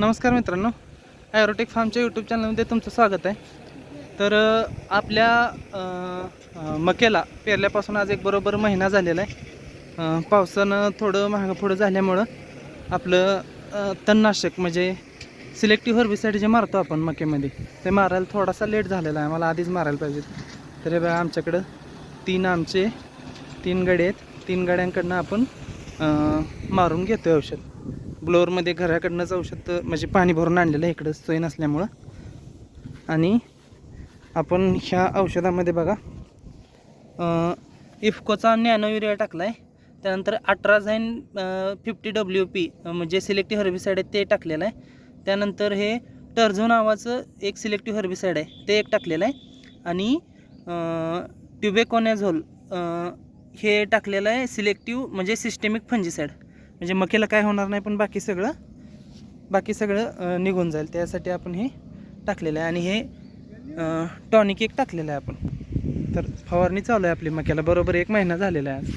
नमस्कार मित्रांनो. ॲरोटेक फार्मच्या यूट्यूब चॅनलमध्ये तुमचं स्वागत आहे. तर आपल्या मकेला पेरल्यापासून आज एक बरोबर महिना झालेला आहे. पावसानं थोडं महाग पुढं झाल्यामुळं आपलं तणनाशक म्हणजे सिलेक्टिव्ह हर्बिसाईड जे मारतो आपण मकेमध्ये ते मारायला थोडासा लेट झालेला आहे. मला आधीच मारायला पाहिजे. तर हे बघा आमच्याकडं तीन आमचे तीन गडे आहेत. तीन गड्यांकडनं आपण मारून घेतो औषध. ब्लोअरमध्ये घराकडनंच औषध म्हणजे पाणी भरून आणलेलं आहे इकडं सोय नसल्यामुळं. आणि आपण ह्या औषधामध्ये बघा इफ्कोचा इफकोचा नॅनो युरिया टाकला आहे त्यानंतर अठराझाईन फिफ्टी डब्ल्यू पी म्हणजे सिलेक्टिव्ह हर्बिसाईड आहे ते टाकलेलं आहे. त्यानंतर हे टर्झो नावाचं एक सिलेक्टिव्ह हर्बिसाईड आहे ते एक टाकलेलं आहे. आणि ट्युबेकोनॅझोल हे टाकलेलं आहे सिलेक्टिव्ह म्हणजे सिस्टेमिक फंजिसाईड म्हणजे मकेला काय होणार नाही पण बाकी सगळं बाकी सगळं निघून जाईल. त्यासाठी आपण हे टाकलेलं आहे. आणि हे टॉनिक एक टाकलेलं आहे आपण. तर फवारणी चालू आहे आपली मक्याला. बरोबर एक महिना झालेला आहे